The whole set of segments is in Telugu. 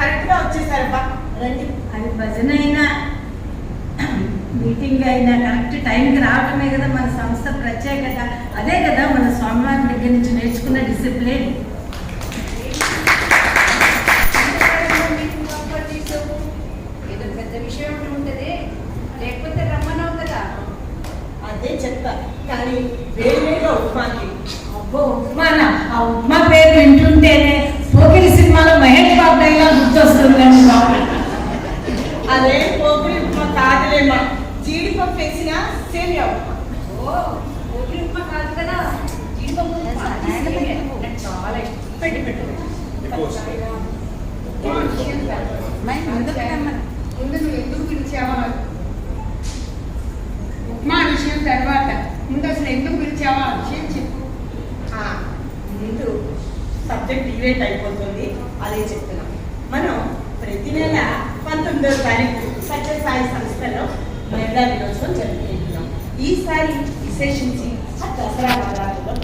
కరెక్ట్గా వచ్చేసారబ్బా రండి. అది భజన అయినా మీటింగ్ అయినా కరెక్ట్ టైంకి రావడమే కదా మన సంస్థ ప్రత్యేకత. అదే కదా మన స్వామివారి దగ్గర నుంచి నేర్చుకున్న డిసిప్లిన్. అదే చెప్తా కానీ వేరేగా ఉప్మాకి అబ్బో ఆ ఉప్మా పేరు వింటుంటేనే డైలాగ్ గుర్తొస్తుందండి బాబు. అదే పోపురి ఉప్మా కాదులేమా జీడిపప్పు వేసిన సేమియా ఉప్మా. ఓ ఓపిరి ఉప్మా కాదు కదా. జీడిపప్పు చాలా ఇష్టం పెట్టు పెట్టు. ముందు నువ్వు ఎందుకు పిలిచావా ఉప్మా విషయం తర్వాత. ముందు అసలు ఎందుకు పిలిచావా విషయం చెప్పు. ఆ, ముందు సబ్జెక్ట్ డివేట్ అయిపోతుంది. అదే చెప్తున్నాం. మనం ప్రతి నెల పంతొమ్మిదవ తారీఖు సత్యసాయి సంస్థలో మహిళా దినోత్సవం జరుపుకుంటున్నాం. ఈసారి విశేషించి ఆ దసరా నవరాత్రిలో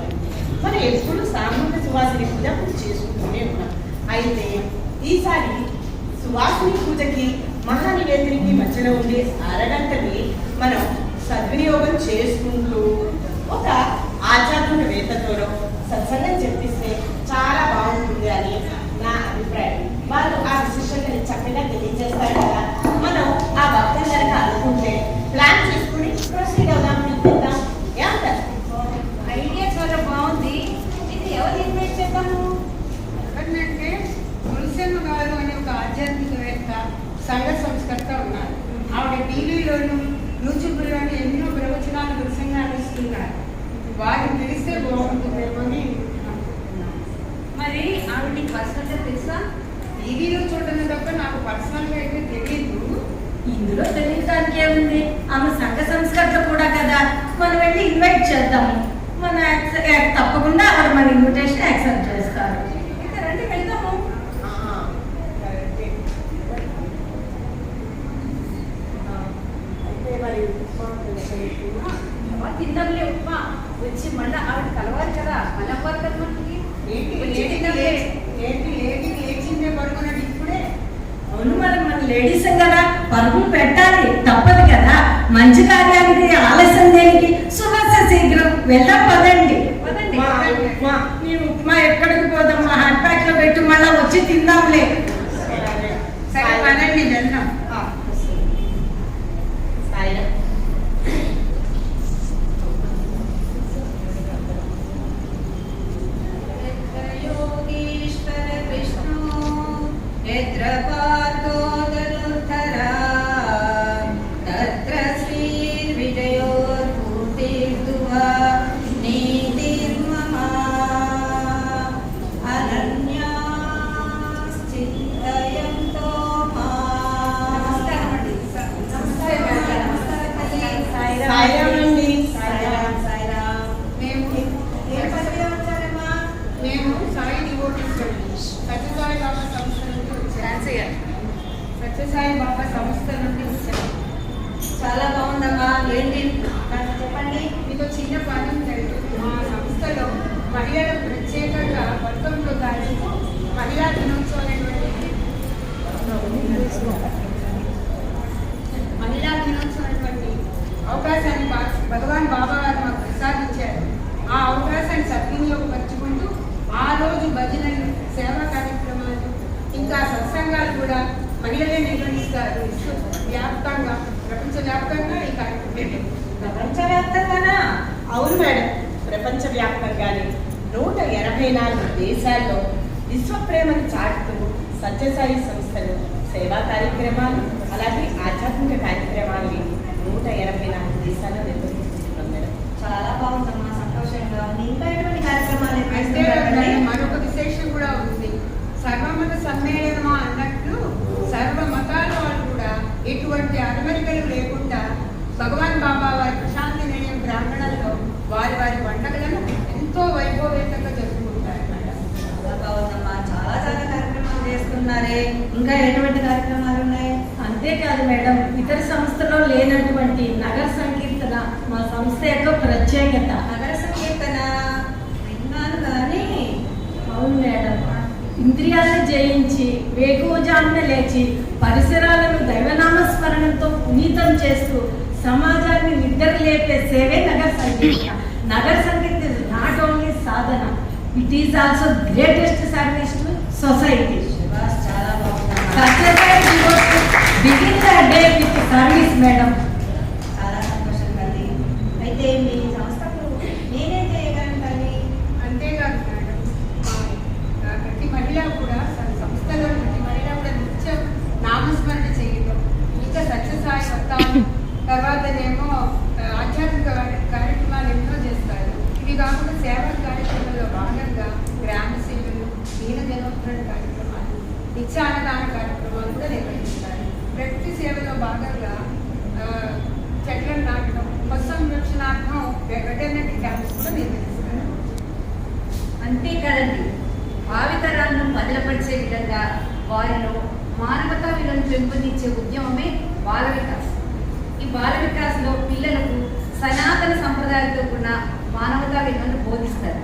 మనం ఎప్పుడు సామూహిక సువాసిని పూజ పూజ చేసుకుంటూనే ఉన్నాం. అయితే ఈసారి సువాసిని పూజకి మహానివేదనికి మధ్యలో ఉండే అరగంటని మనం సద్వినియోగం చేసుకుంటూ ఒక ఆధ్యాత్మికవేత్తతోనో సత్సంగం చెప్పిస్తే చేద్దాము ఎవరినంటే మున్సెమ్మ గారు అనే ఒక ఆధ్యాత్మికవేత్త సంఘ సంస్కర్త ఉన్నారు. ఆవిడ టీవీలోను యూట్యూబ్లోను ఎన్నో ప్రవచనాలు దృశ్యంగా ఇస్తున్నారు. వారిని పిలిస్తే బాగుంటుందేమో అని అనుకుంటున్నాను. మరి ఆవిడ పర్సనల్గా తెలుసా? టీవీలో చూడడం తప్ప నాకు పర్సనల్గా అయితే తెలియదు ఇందులో తెలియడానికి ఏముంది ఆమె సంఘ సంస్కర్త కూడా కదా. మనం వెళ్ళి ఇన్వైట్ చేద్దాము. తప్పకుండా ఆవిడ మన ఇన్విటేషన్ యాక్సెప్ట్ చేస్తారు. ఉప్మా తిందాంలే వచ్చి మళ్ళీ ఆవిడ కలవాలి కదా. మనకి. అవును మరి మన లేడీస్ కదా. పరుగులు పెట్టాలి తప్పదు కదా. మంచి కార్యానికి ఆలస్యం దేనికి సువాస శీఘ్రం వెళ్ళా పదండి పదండి. ఉప్మా, ఉప్మా. ఈ ఉప్మా ఎక్కడికి పోదాం మా హాట్ ప్యాక్లో పెట్టి మళ్ళీ వచ్చి తిందాంలే. సరే పదండి వెళ్దాం. సత్యసాయి బాబా సంస్థ నుండి వచ్చాను చాలా బాగుందమ్మా. ఏంటి? నాకు చెప్పండి మీకు చిన్న పని జరుగుతుంది మా సంస్థలో మహిళల ప్రత్యేకంగా వర్గంలో కానీ మహిళా దినోత్సవం అనేటువంటి మహిళా దినోత్సవం అనేటువంటి అవకాశాన్ని బా- భగవాన్ బాబా గారు మాకు ప్రసాదించారు. ఆ అవకాశాన్ని సద్వినియోగపరుచుకుంటూ ఆ రోజు భజనలు సేవా కార్యక్రమాలు ఇంకా సత్సంగాలు కూడా మహిళలే నిర్వహిస్తారు. వ్యాప్తంగా ప్రపంచ వ్యాప్తంగా ఈ కార్యక్రమం. ప్రపంచవ్యాప్తంగానా? అవును మేడం. ప్రపంచవ్యాప్తంగానే. నూట ఎనభై నాలుగు దేశాల్లో విశ్వ ప్రేమను చాటుతూ సత్యసాయి సంస్థలు సేవా కార్యక్రమాలు అలాగే ఆధ్యాత్మిక కార్యక్రమాలని నూట ఎనభై నాలుగు దేశాల్లో నిర్వహిస్తున్నాం మేడం. చాలా బాగుందమ్మా. సంతోషంగా ఉంది. ఇంకా ఎటువంటి కార్యక్రమాలు అయితే నిర్వహిస్తున్నారండి? మరొక విశేషం కూడా ఉంది సర్వమత సమ్మేళనమా అన్నట్లు సర్వ మతాల వాళ్ళు కూడా ఎటువంటి అరమరికలు లేకుండా భగవాన్ బాబా వారి ప్రశాంతి నిలయం ప్రాంగణంలో వారి వారి పండుగలను ఎంతో వైభవేతంగా జరుపుకుంటారు మేడం చాలా బాగుందమ్మా చాలా చాలా కార్యక్రమాలు చేస్తున్నారే ఇంకా ఎటువంటి కార్యక్రమాలు ఉన్నాయి అంతేకాదు మేడం ఇతర సంస్థలో లేనటువంటి నగర సంకీర్తన మా సంస్థ యొక్క ప్రత్యేకత. నగర సంకీర్తన విన్నాను కానీ అవును మేడం. ఇంద్రియాలను జయించి వేకువజామున లేచి పరిసరాలను దైవనామస్మరణంతో పునీతం చేస్తూ సమాజాన్ని నిద్ర లేపే సేవే నగర సంగీత నగర is not only Sadhana it is also greatest service to society చాలా బాగుంది మేడం. చాలా సంతోషం తల్లి అయితే మీ సంస్థకు నేనే చేయగలను తల్లి అంతేకాదు మేడం. ప్రతి మహిళ కూడా తన సంస్థలో ప్రతి మహిళ కూడా నిత్యం నామస్మరణ చేయడం ఇంకా సత్యసాయి వస్తాను. తర్వాతనేమో ఆ, ఆధ్యాత్మిక కార్యక్రమాలు ఎన్నో చేస్తారు. ఇవి కాకుండా సేవా కార్యక్రమంలో భాగంగా గ్రామ సేవలు దీన జనోద్ధరణ కార్యక్రమాలు నిత్య అన్నదాన కార్యక్రమాలు కూడా నిర్వహిస్తారు. ప్రకృతి సేవలో భాగంగా చెట్లను నాటడం పశు సంరక్షణార్థం వెటర్నరీ క్యాంప్స్ కూడా నిర్వహిస్తారు అంతేకాదండి భావితరాలను బదలపరిచే విధంగా వారిలో మానవతా విలువను పెంపొందించే ఉద్యమమే బాల వికాస్. ఈ బాల వికాస్లో పిల్లలకు సనాతన సంప్రదాయాలతో కూడిన మానవతా విలువను బోధిస్తారు.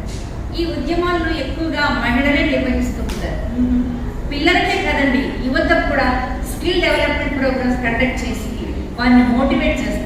ఈ ఉద్యమాలను ఎక్కువగా మహిళలే నిర్వహిస్తూ ఉంటారు. పిల్లలకే కదండి యువతకు కూడా స్కిల్ డెవలప్మెంట్ ప్రోగ్రామ్స్ కండక్ట్ చేసి వారిని మోటివేట్ చేస్తారు